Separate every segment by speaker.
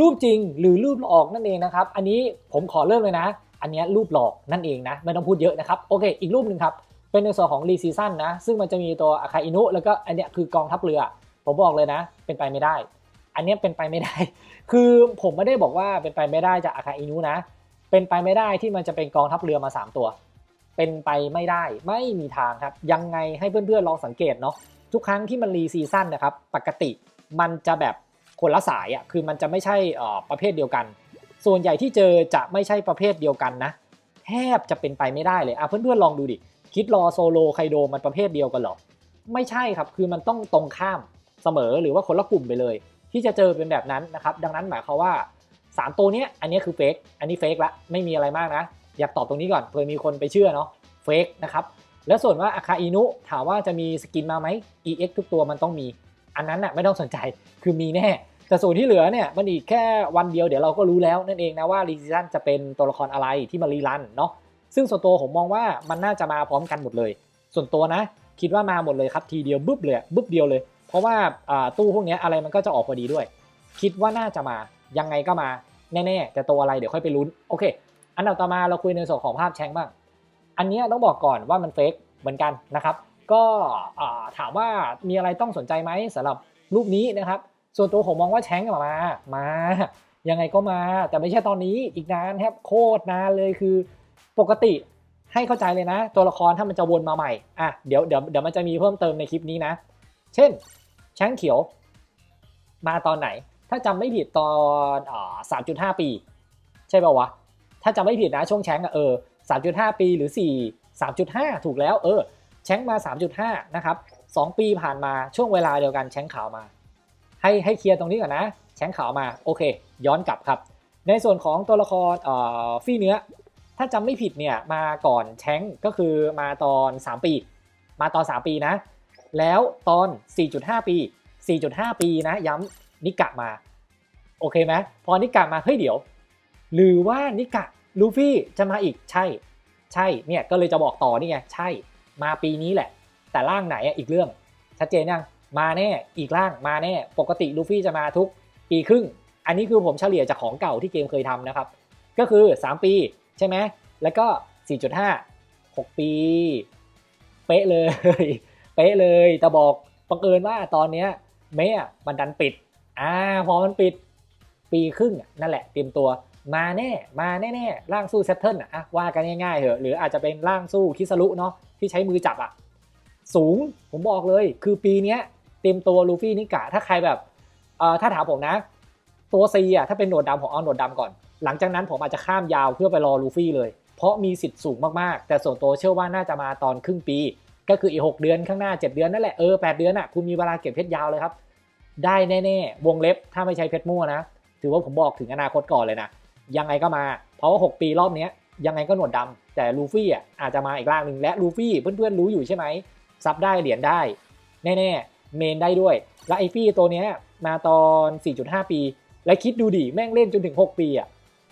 Speaker 1: รูปจริงหรือรูปหลอกนั่นเองนะครับ อันนี้ผมขอเริ่มเลยนะ อันนี้รูปหลอกนั่นเองนะ ไม่ต้องพูดเยอะนะครับ โอเค อีกรูปหนึ่งครับ เป็นในส่วนของรีซีซั่นนะ ซึ่งมันจะมีตัวอาคาอินุ แล้วก็อันนี้คือกองทัพเรือ ผมบอกเลยนะ เป็นไปไม่ได้ อันนี้เป็นไปไม่ได้ คือผมไม่ได้บอกว่าเป็นไปไม่ได้จากอาคาอินุนะ เป็นไปไม่ได้ที่มันจะเป็นกองทัพเรือมา 3 ตัว เป็นไปไม่ได้ ไม่มีทางครับ ยังไงให้เพื่อนๆลองสังเกตเนาะ ทุกครั้งที่มันรีซีซั่นนะครับ ปกติมันจะแบบ คนละสายอะคือมันจะไม่ใช่ประเภทเดียวกัน ส่วนใหญ่ที่เจอจะไม่ใช่ประเภทเดียวกันนะแทบจะเป็นไปไม่ได้เลยอะเพื่อนๆลองดูดิคิดรอโซโลไคโดมันประเภทเดียวกันหรอไม่ใช่ครับคือมันต้องตรงข้ามเสมอหรือว่าคนละกลุ่มไปเลย ที่จะเจอเป็นแบบนั้นนะครับดังนั้นหมายความว่า 3 ตัวนี้อันนี้คือเฟกอันนี้เฟกละไม่มีอะไรมากนะ อยากตอบตรงนี้ก่อนเผื่อมีคนไปเชื่อเนาะเฟกนะครับแล้วส่วนว่าอาคาอินุถามว่าจะมีสกินมาไหม EX ทุกตัวมันต้องมี อันนั้นน่ะไม่ต้องสนใจคือมีแน่แต่ส่วนที่เหลือเนี่ยมันอีกแค่วันเดียวเดี๋ยวเราก็รู้แล้วนั่นเองนะว่ารีซิชันจะเป็นตัวละครอะไรที่มารีรันเนาะซึ่งส่วนตัวผมมองว่ามันน่าจะมาพร้อมกันหมดเลย ส่วนตัวนะ คิดว่ามาหมดเลยครับทีเดียวบึ๊บเลยบึ๊บเดียวเลย เพราะว่าตู้พวกนี้อะไรมันก็จะออกพอดีด้วย คิดว่าน่าจะมายังไงก็มาแน่ๆแต่ตัวอะไรเดี๋ยวค่อยไปลุ้นโอเค อันดับต่อมาเราคุยในส่วนของภาพแชงบ้างอันนี้ต้องบอกก่อนว่ามันเฟกเหมือนกันนะครับ ก็ถามว่ามีอะไรต้องสนใจไหมสำหรับรูปนี้นะครับ ส่วนตัวผมมองว่าแชงก์มา มา ยังไงก็มา แต่ไม่ใช่ตอนนี้อีกนานครับโคตรนานเลยคือปกติให้เข้าใจเลยนะ ตัวละครถ้ามันจะวนมาใหม่อะเดี๋ยวเดี๋ยวเดี๋ยวมันจะมีเพิ่มเติมในคลิปนี้นะ เช่นแชงเขียว มาตอนไหน ถ้าจำไม่ผิดตอนสามจุดห้าปี ใช่ป่าวะ ถ้าจำไม่ผิดนะช่วงแชงก์อะเออสามจุดห้าปีหรือสี่สามจุดห้าถูกแล้วเออ แชงมาสามจุดห้านะครับสองปีผ่านมาช่วงเวลาเดียวกันแชงก์ขาวมา ให้ให้เคลียร์ตรงนี้ก่อนนะ แชงก์ขาวมาโอเค ย้อนกลับครับ ในส่วนของตัวละครเอ่อฟี่เนื้อ ถ้าจำไม่ผิดเนี่ยมาก่อนแชงก์ก็คือมาตอน 3 ปี มาตอน 3 ปีนะ แล้วตอน 4.5 ปี 4.5 ปีนะย้ำนิกะมา โอเคไหมพอนิกะมาเฮ้ยเดี๋ยว หรือว่านิกะลูฟี่จะมาอีกใช่ ใช่เนี่ยก็เลยจะบอกต่อนี่ไงใช่ มาปีนี้แหละ แต่ร่างไหนอะอีกเรื่อง ชัดเจนยังมาแน่อีกร่างมาแน่ ปกติลูฟี่จะมาทุกปีครึ่ง อันนี้คือผมเฉลี่ยจากของเก่าที่เกมเคยทำนะครับ ก็คือ 3 ปีใช่ไหมแล้วก็ 4.5 6 ปี เป๊ะเลย เป๊ะเลยแต่บอกบังเอิญว่าตอนเนี้ยเมะมันดันปิดอ่าพอมันปิดปีครึ่งนั่นแหละเตรียมตัว มาแน่ มาแน่ๆร่างสู้เซตเทิลอะว่ากันง่ายๆเหอะหรืออาจจะเป็นร่างสู้คิสรุเนาะที่ใช้มือจับอะสูงผมบอกเลยคือปีนี้เตรียมตัวลูฟี่นิกะถ้าใครแบบเอ่อถ้าถามผมนะ ตัวซีอะถ้าเป็นหนวดดำผมเอาหนวดดำก่อน หลังจากนั้นผมอาจจะข้ามยาวเพื่อไปรอลูฟี่เลย เพราะมีสิทธิ์สูงมากๆ แต่ส่วนตัวเชื่อว่าน่าจะมาตอนครึ่งปี ก็คืออีก6เดือนข้างหน้า 7 เดือนนั่นแหละเออ8เดือนอะคุณมีเวลาเก็บเพชรยาวเลยครับได้แน่ๆวงเล็บถ้าไม่ใช้เพชรมั่วนะ ถือว่าผมบอกถึงอนาคตก่อนเลยนะ ยังไงก็มา เพราะว่า 6 ปีรอบนี้ยังไงก็หนวดดำแต่ลูฟี่อะอาจจะมาอีกร่างหนึ่งและลูฟี่เพื่อนๆรู้อยู่ใช่ไหมซับได้เหรียญได้ แน่ๆ เมนได้ด้วย และไอฟี่ตัวเนี้ยมาตอน 4.5 ปี และคิดดูดิแม่งเล่นจนถึง 6 ปีอะ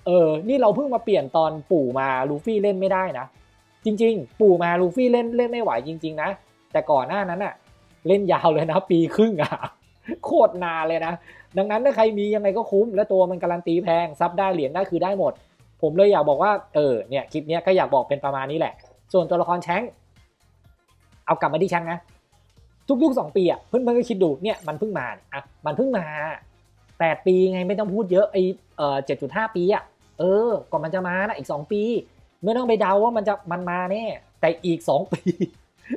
Speaker 1: เออ นี่เราเพิ่งมาเปลี่ยนตอนปู่มาลูฟี่เล่นไม่ได้นะ จริง ๆ ปู่มาลูฟี่เล่นเล่นไม่ไหวจริง ๆ นะ แต่ก่อนหน้านั้นอะ เล่นยาวเลยนะ ปีครึ่งอะโคตรนานเลยนะ ดังนั้นถ้าใครมียังไงก็คุ้ม และตัวมันการันตีแพงซับได้เหรียญได้คือได้หมด ผมเลยอยากบอกว่าเออเนี่ยคลิปนี้ก็อยากบอกเป็นประมาณนี้แหละ ส่วนตัวละครแชงเอากลับมาที่แชงนะทุกๆ 2 ปีอะเพื่อนๆก็คิดดูเนี่ยมันเพิ่งมาเนี่ะมันเพิ่งมา8ปีไงไม่ต้องพูดเยอะไอเออ7.5ปีอะเออก่อนมันจะมานะอีก 2 ปี ไม่ต้องไปเดาว่ามันจะมันมาแน่แต่อีก 2 ปี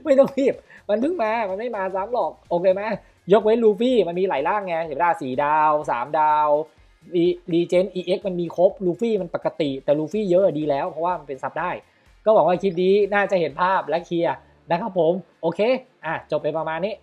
Speaker 1: ไม่ต้องรีบ มันเพิ่งมา มันไม่มาซ้ำหรอก โอเคไหมยกเว้นลูฟี่ มันมีหลายร่างไงเห็นไหมล่ะสี่ดาวสามดาวรีเจนเอ็กมันมีครบ ลูฟี่มันปกติ แต่ลูฟี่เยอะดีแล้ว เพราะว่ามันเป็นซับได้ ก็หวังว่าคลิปนี้น่าจะเห็นภาพและเคลียร์นะครับผม โอเค อะ จบไปประมาณนี้